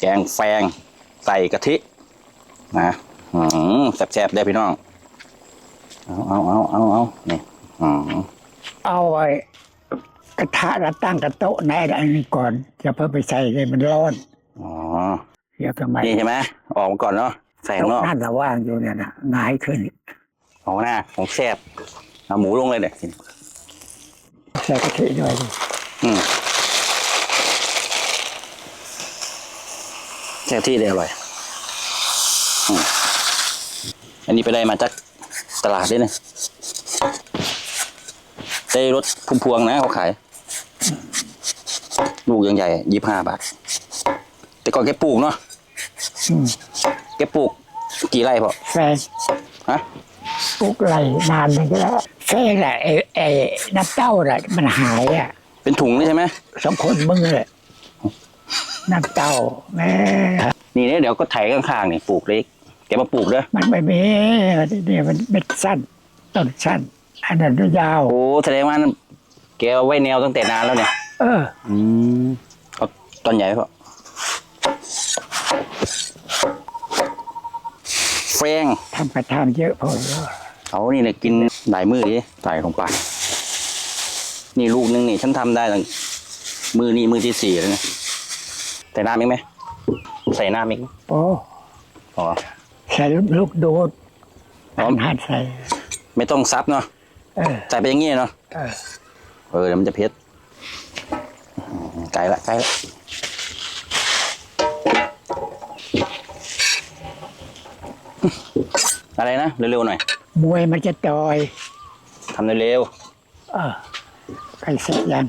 แกงแฟงใส่กะทินะอืมแซ่บๆได้พี่น้อง เอาเอาเอาเอาเอานี่อืมเอาไอ้กระทะแล้วตั้งกระโต๊ะแน่อันนี้ก่อนจะเพิ่มไปใส่เลยมันร้อนอ๋อเดี๋ยวทำไมนี่ใช่ไหมออกมาก่อนเนาะใส่ข้างนอกนั่นระว่างอยู่เนี่ยนะง่ายขึ้นของหน้าของแซ่บเอาหมูลงเลยเนี่ยใส่กะทิด้วยดิอืม แค่ที่เดียวอร่อยอืมอันนี้ไปได้มาจากตลาดด้วยนะได้รถพุ่มพวงนะเขาขาย ลูกยังใหญ่ยี่ห้าบาท แต่ก่อนแกปลูกเนาะอืมแกปลูก กี่ไร่พอแฟงฮะปลุกไหลนานมันก็แล้วแฟงแหละไอ้ไอ้น้ำเต้าน่ะมันหายอะ เป็นถุงนี่ใช่ไหมสองคนมึงเลย น้ำเต้าแม่นี่เนี่ยเดี๋ยวก็ไถข้างๆนี่ปลูกเล็กแกมาปลูกเด้อมันไม่มีเนี่ยมันเม็ดสั้นต้นสั้นอันนั้นยาว โอ้แสดงว่าแกเอาไว้แนวตั้งแต่นานแล้วเนี่ย เออ อืมเอาตอนใหญ่พอแฟงทำกระทำเยอะพอแล้วเอานี่เนี่ยกินหลายมือดิใส่ลงไป นี่ลูกนึงนี่ฉันทำได้ตั้งมือนี่มือที่สี่แล้วเนี่ย ใส่น้ำอีกไหม ใส่น้ำอีกไหมโอ้อ๋อ ใส่ลูกโดดอ๋อ หันใส่ ไม่ต้องซับเนาะเออใส่ไปอย่างงี้เนาะ เออเออเดี๋ยวมันจะเผ็ดอืมไกลละไกลละอะไรนะ เร็วๆหน่อยมวยมันจะต่อยทำเร็วเออใครเสร็จยัง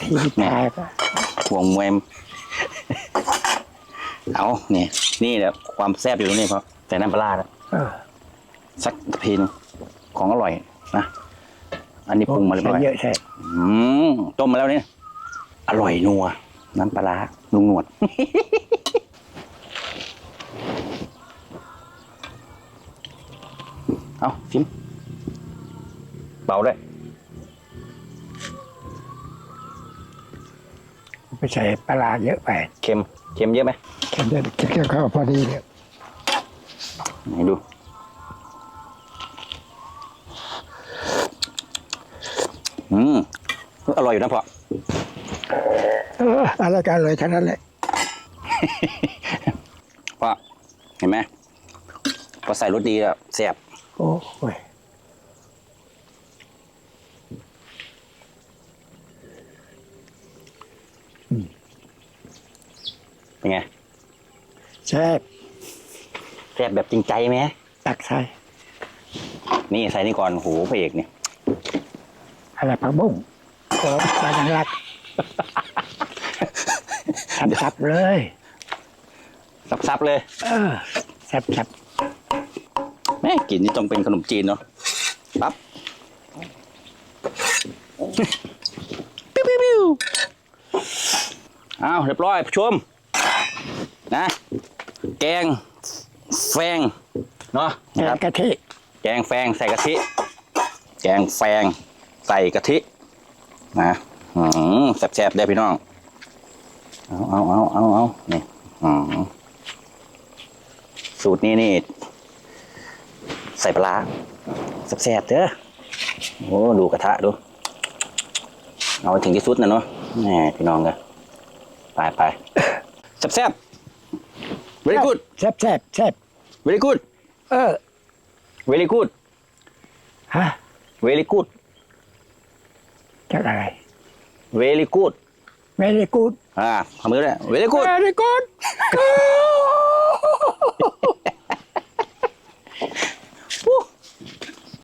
ทีวิตายปะๆ ห่วงมวยมเอานี่นี่แหละความแซ่บอยู่ตรงนี้เพราะแต่น้ำปลาร้าแล้วเออสักตะพีหนงของอร่อยนะอันนี้ปรุงมาเรียบร้อยใส่เยอะใช่อืมต้มมาแล้วเนี่ยอร่อยนัว น้ำปลาร้าลุงหนวดเอาชิมเบาด้วย ไปใส่ปลาร้าเยอะไปเค็มเค็มเยอะไหมเค็มเยอะเค็มเข้าพอดีเลยไหนดูอืมอร่อยอยู่นะพ่อเอออะไรกันเลยทั้งนั้นแหละพ่อเห็นไหมพอใส่รสดีแล้วแซ่บโอ้ย เป็นไงแซ่บแซ่บแบบจริงใจไหมตักใส่นี่ใส่นี่ก่อนโหพระเอกเนี่ยอะไรผักบุ้งโอ้ปลาดังรักสับๆเลยซับๆเลย เออแซ่บแม่กลิ่นนี่ต้องเป็นขนมจีนเนาะปั๊บปิ้วปิ้วปิ้วอ้าวเรียบร้อยผู้ชมนะ แกงแฟงเนาะๆแกนะคงรับกะทิ แกงแฟงใส่กะทิ แกงแฟงใส่กะทินะอืมแซ่บๆได้พี่น้อง เอาเอาเอาเอาเอานี่อืมสูตรนี้นี่ ใส่ปลาร้าแซ่บๆเด้อโอ้ดูกระทะดู เอาให้ถึงที่สุดนะเนาะแหมพี่น้องกันไปไปแซ่บๆ very good แซ่บแซ่บแซ่บ very good เออ very good ฮะ very good จากอะไร very good เมริกูดอ่าทำมือได้วย very good เมริกูด